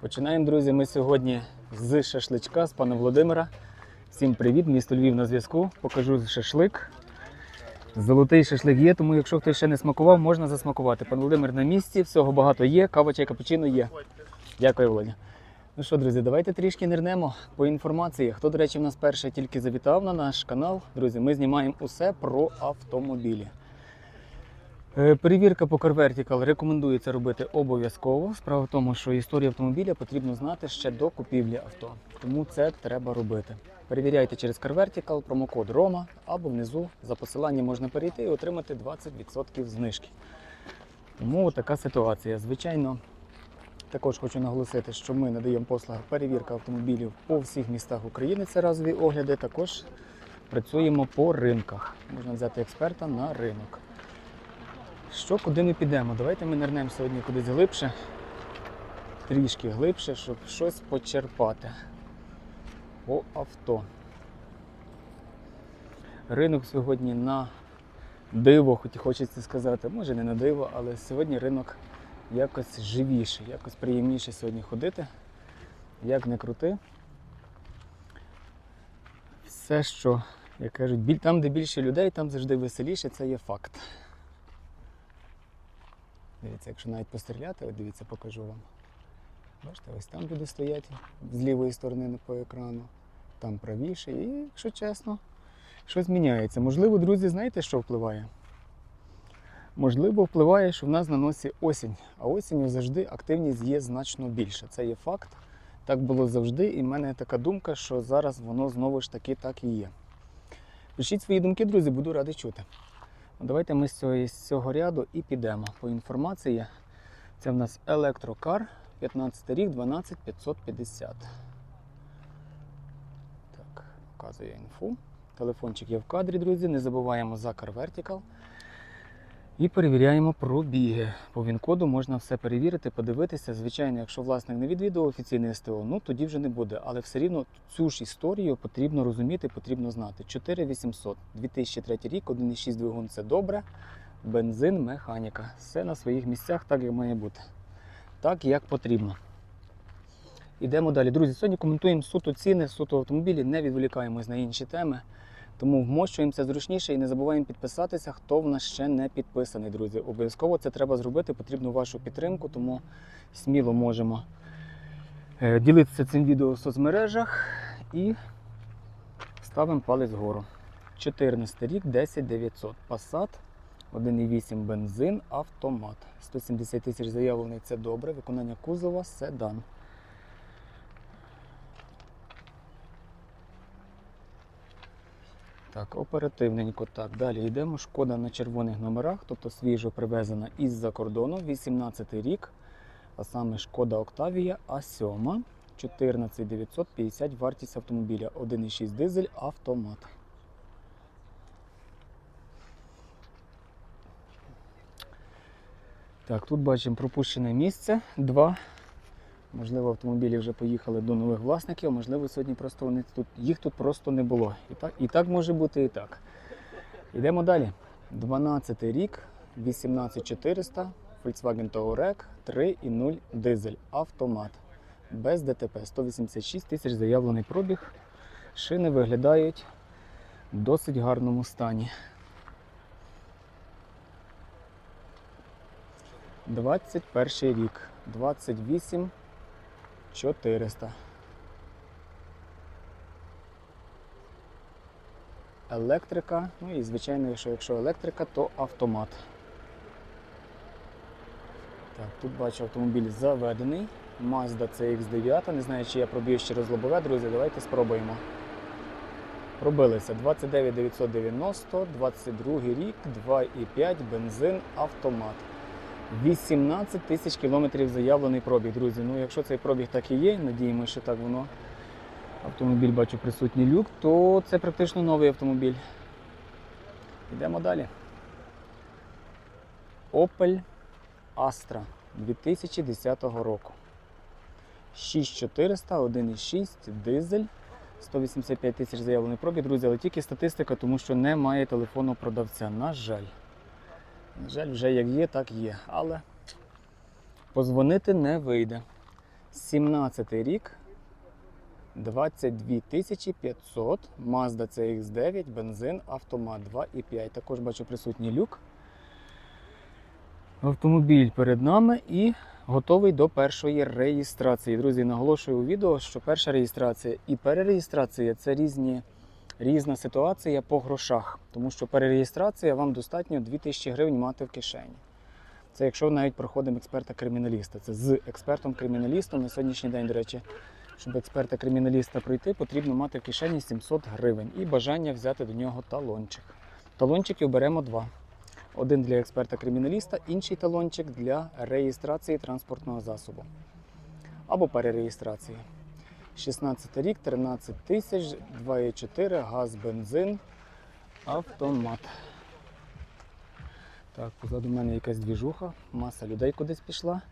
Починаємо, друзі. Ми сьогодні з шашличка з пана Володимира. Всім привіт, місто Львів на зв'язку. Покажу шашлик. Золотий шашлик є, тому якщо хтось ще не смакував, можна засмакувати. Пан Володимир на місці, всього багато є, кава чай, капучино є. Дякую, Володя. Ну що, друзі, давайте трішки нирнемо по інформації. Хто, до речі, в нас перше тільки завітав на наш канал, друзі, ми знімаємо усе про автомобілі. Е, Перевірка по Car Vertical рекомендується робити обов'язково. Справа в тому, що історію автомобіля потрібно знати ще до купівлі авто. Тому це треба робити. Перевіряйте через Car Vertical, промокод ROMA або внизу за посиланням можна перейти і отримати 20% знижки. Тому така ситуація. Звичайно, також хочу наголосити, що ми надаємо послуги перевірка автомобілів по всіх містах України. Це разові огляди. Також працюємо по ринках. Можна взяти експерта на ринок. Що, куди ми підемо? Давайте ми нирнемо сьогодні кудись глибше, трішки глибше, щоб щось почерпати по авто. Ринок сьогодні на диво, хоч і хочеться сказати, може не на диво, але сьогодні ринок якось живіший, якось приємніше сьогодні ходити. Як не крути. Все, що, як кажуть, там, де більше людей, там завжди веселіше, це є факт. Дивіться, якщо навіть постріляти, от дивіться, покажу вам. Бачите, ось там люди стоять з лівої сторони по екрану, там правіше, і, якщо чесно, щось міняється. Можливо, друзі, знаєте, що впливає? Можливо, впливає, що в нас на носі осінь, а осінню завжди активність є значно більша. Це є факт. Так було завжди, і в мене така думка, що зараз воно знову ж таки так і є. Пишіть свої думки, друзі, буду радий чути. Давайте ми з цього, з цього ряду і підемо по інформації. Це в нас електрокар, 15 рік, 12550. Так, показує інфу. Телефончик є в кадрі, друзі. Не забуваємо за Car Vertical. І перевіряємо пробіги. По він-коду можна все перевірити, подивитися. Звичайно, якщо власник не відвідував офіційне СТО, ну тоді вже не буде. Але все рівно цю ж історію потрібно розуміти, потрібно знати. 4800, 2003 рік, 1,6 двигун це добре. Бензин, механіка. Все на своїх місцях, так як має бути. Так, як потрібно. Ідемо далі. Друзі, сьогодні коментуємо суто ціни, суто автомобілі, не відволікаємось на інші теми. Тому вмощуємося зручніше і не забуваємо підписатися, хто в нас ще не підписаний, друзі. Обов'язково це треба зробити, потрібну вашу підтримку, тому сміло можемо е, ділитися цим відео в соцмережах і ставимо палець вгору. 14 рік, 10900. Passat, 1,8 бензин, автомат. 170 тисяч заявлений це добре. Виконання кузова седан. Так, оперативненько. Так, далі йдемо. Шкода на червоних номерах, тобто свіжо привезена із-за кордону, 18 рік, а саме шкода Октавія А7, 14950 вартість автомобіля, 1,6 дизель, автомат. Так, тут бачимо пропущене місце. Два. Можливо, автомобілі вже поїхали до нових власників, можливо, сьогодні просто вони тут, їх тут просто не було. І так, і так може бути, і так. Йдемо далі. 12 рік, 18400, Volkswagen Touareg, 3,0 дизель, автомат. Без ДТП. 186 тисяч заявлений пробіг. Шини виглядають в досить гарному стані. 21 рік, 28 400. Електрика. Ну і звичайно, що якщо електрика, то автомат. Так, тут бачу автомобіль заведений. Mazda CX9. Не знаю, чи я проб'ю ще раз лобове, друзі. Давайте спробуємо. Пробилися 29 990, 22 рік, 2,5 бензин, автомат. 18 тисяч кілометрів заявлений пробіг, друзі. Ну, якщо цей пробіг так і є, надіємося, що так воно. Автомобіль бачу присутній люк, то це практично новий автомобіль. Йдемо далі. Opel Astra 2010 року. 6400, 1,6, дизель. 185 тисяч заявлений пробіг, друзі, але тільки статистика, тому що немає телефону продавця. На жаль. На жаль, вже як є, так є. Але позвонити не вийде. 17 рік. 22 500, Mazda CX9, бензин, автомат 2,5. Також бачу присутній люк. Автомобіль перед нами і готовий до першої реєстрації. Друзі, наголошую у відео, що перша реєстрація і перереєстрація це різні, різна ситуація по грошах. Тому що перереєстрація вам достатньо 2000 гривень мати в кишені. Це якщо навіть проходимо експерта-криміналіста. Це з експертом-криміналістом на сьогоднішній день, до речі, щоб експерта-криміналіста пройти, потрібно мати в кишені 700 гривень і бажання взяти до нього талончик. Талончиків беремо два. Один для експерта-криміналіста, інший талончик для реєстрації транспортного засобу або перереєстрації. 16 рік, 13 тисяч, 2,4, газ, бензин, автомат. Так, позаду мене якась двіжуха, маса людей кудись пішла.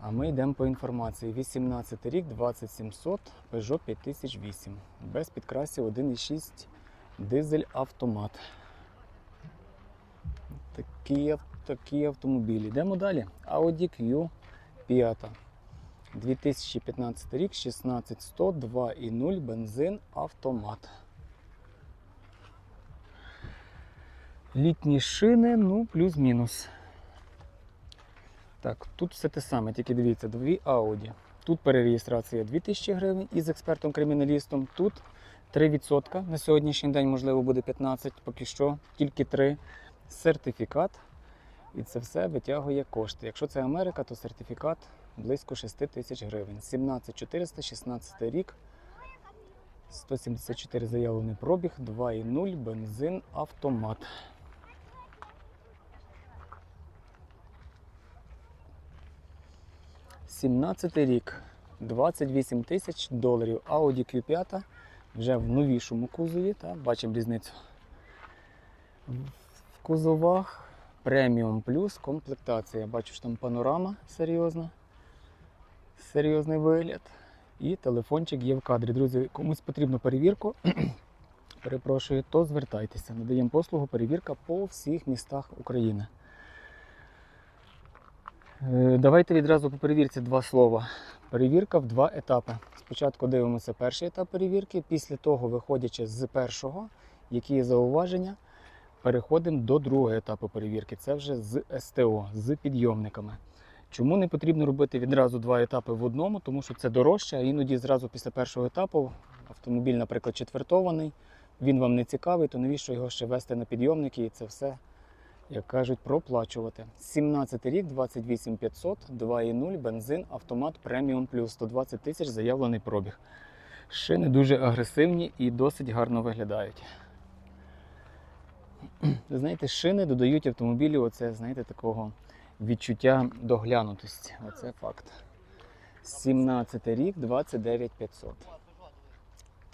А ми йдемо по інформації. 18 рік, 2700, Peugeot 5008. Без підкрасів 1,6 дизель автомат. Такі, такі автомобілі. Йдемо далі. Audi Q5. 2015 рік, 16100, 2,0 бензин, автомат. Літні шини, ну, плюс-мінус. Так, тут все те саме, тільки дивіться, дві Audi. Тут перереєстрація 2000 гривень із експертом-криміналістом. Тут 3%. На сьогоднішній день, можливо, буде 15, поки що, тільки 3. Сертифікат. І це все витягує кошти. Якщо це Америка, то сертифікат близько 6 тисяч гривень. 17400, 16 рік. 174 заявлений пробіг, 2,0, бензин, автомат. Сімнадцятий рік, 28 тисяч доларів. Audi Q5 вже в новішому кузові, та, бачимо різницю. В кузовах преміум плюс комплектація. Бачу, що там панорама серйозна. Серйозний вигляд. І телефончик є в кадрі. Друзі, комусь потрібна перевірку. Перепрошую, то звертайтеся. Надаємо послугу перевірка по всіх містах України. Е, Давайте відразу по перевірці два слова. Перевірка в два етапи. Спочатку дивимося перший етап перевірки, після того, виходячи з першого, які є зауваження, переходимо до другого етапу перевірки. Це вже з СТО, з підйомниками. Чому не потрібно робити відразу два етапи в одному? Тому що це дорожче, а іноді зразу після першого етапу автомобіль, наприклад, четвертований, він вам не цікавий, то навіщо його ще вести на підйомники і це все, як кажуть, проплачувати. 17 рік, 28 500, 2,0, бензин, автомат преміум плюс 120 тисяч заявлений пробіг. Шини дуже агресивні і досить гарно виглядають. Знаєте, шини додають автомобілю оце, знаєте, такого відчуття доглянутості. Оце факт. 17 рік, 29 500.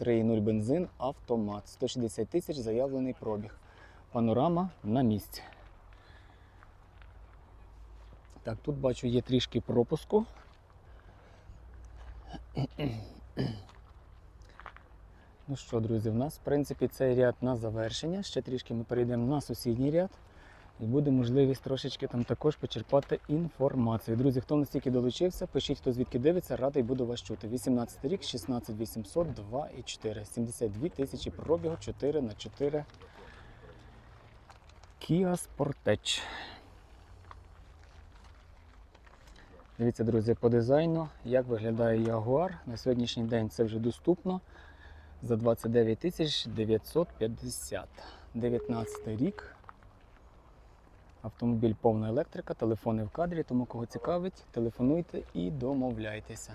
3,0 бензин, автомат. 160 тисяч заявлений пробіг. Панорама на місці. Так, тут бачу є трішки пропуску. Ну що, друзі, в нас, в принципі, цей ряд на завершення. Ще трішки ми перейдемо на сусідній ряд. І буде можливість трошечки там також почерпати інформацію. Друзі, хто настільки долучився, пишіть, хто звідки дивиться, радий буду вас чути. 18 рік, 16 800, 2,4. 72 тисячі пробігу, 4 на 4 Kia Sportage. Дивіться, друзі, по дизайну, як виглядає Jaguar. На сьогоднішній день це вже доступно за 29 тисяч 950. 19 рік. Автомобіль повна електрика, телефони в кадрі, тому кого цікавить, телефонуйте і домовляйтеся.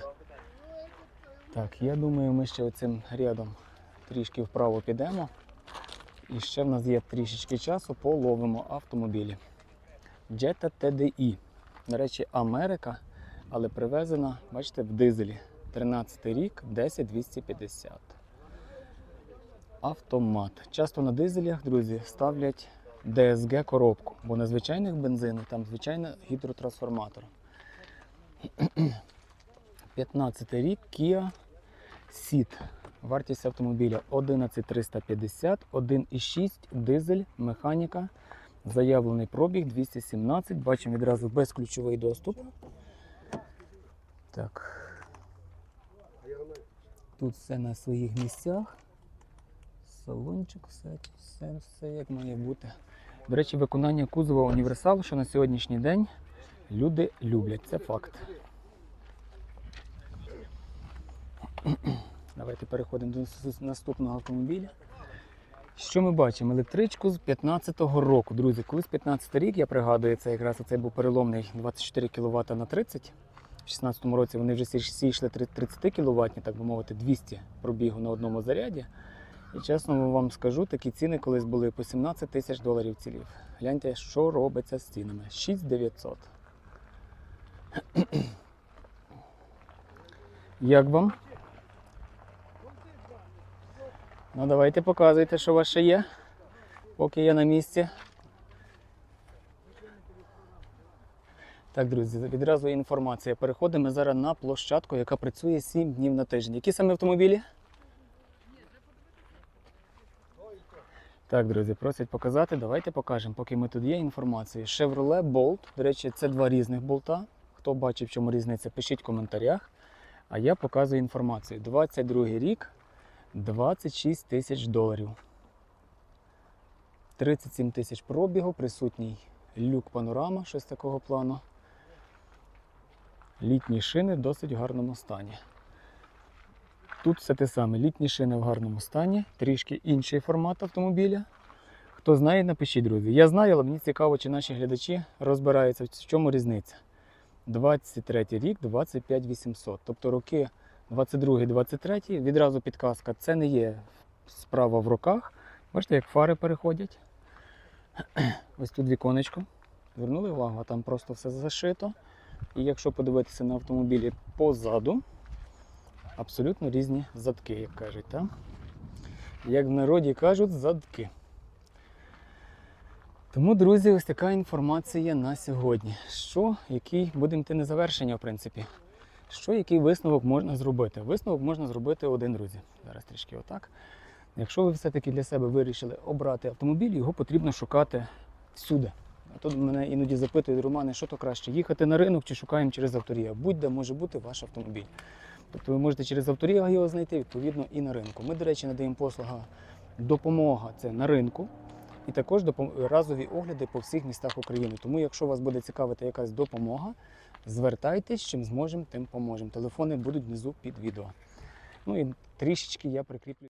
Так, я думаю, ми ще оцим рядом трішки вправо підемо. І ще в нас є трішечки часу, половимо автомобілі. Jetta TDI. До речі, Америка, але привезена, бачите, в дизелі. 13 рік, 10250. Автомат. Часто на дизелях, друзі, ставлять DSG коробку, бо на звичайних бензинах там звичайний гідротрансформатор. 15 рік Kia Ceed. Вартість автомобіля 11350, 1,6 дизель, механіка. Заявлений пробіг 217. Бачимо відразу безключовий доступ. Так, Тут все на своїх місцях. Салончик, все, все, все як має бути. До речі, виконання кузова універсал, що на сьогоднішній день люди люблять. Це факт. Давайте переходимо до наступного автомобіля. Що ми бачимо? Електричку з 15-го року. Друзі, колись 15 рік, я пригадую, це якраз оцей був переломний 24 кВт на 30. В 16-му році вони вже всі йшли 30 кВт, так би мовити, 200 пробігу на одному заряді. І чесно вам скажу, такі ціни колись були по 17 тисяч доларів цілів. Гляньте, що робиться з цінами. 6900. Як вам? Ну давайте показуйте, що ще є, поки я на місці. Так, друзі, відразу інформація. Переходимо зараз на площадку, яка працює 7 днів на тиждень. Які саме автомобілі? Так, друзі, просять показати. Давайте покажемо, поки ми тут є інформація. Chevrolet Bolt. До речі, це два різних болта. Хто бачив, в чому різниця, пишіть в коментарях. А я показую інформацію. 22 рік, 26 тисяч доларів. 37 тисяч пробігу, присутній люк панорама, щось такого плану. Літні шини в досить гарному стані. Тут все те саме. Літні шини в гарному стані, трішки інший формат автомобіля. Хто знає, напишіть, друзі. Я знаю, але мені цікаво, чи наші глядачі розбираються, в чому різниця. 23 рік, 25 800. Тобто роки 22-23, відразу підказка, це не є справа в руках. Бачите, як фари переходять. Ось тут віконечко. Звернули увагу, там просто все зашито. І якщо подивитися на автомобілі позаду, абсолютно різні задки, як кажуть. Так? Як в народі кажуть, задки. Тому, друзі, ось така інформація на сьогодні. Що, який будемо йти на завершення, в принципі. Що, який висновок можна зробити? Висновок можна зробити один, друзі. Зараз трішки отак. Якщо ви все-таки для себе вирішили обрати автомобіль, його потрібно шукати всюди. А тут мене іноді запитують, Романе, що то краще, їхати на ринок чи шукаємо через авторія. Будь-де може бути ваш автомобіль. Тобто ви можете через авторія його знайти, відповідно, і на ринку. Ми, до речі, надаємо послуга допомога це на ринку. І також разові огляди по всіх містах України. Тому, якщо вас буде цікавити якась допомога, звертайтесь, чим зможемо, тим поможемо. Телефони будуть внизу під відео. Ну і трішечки я прикріплю.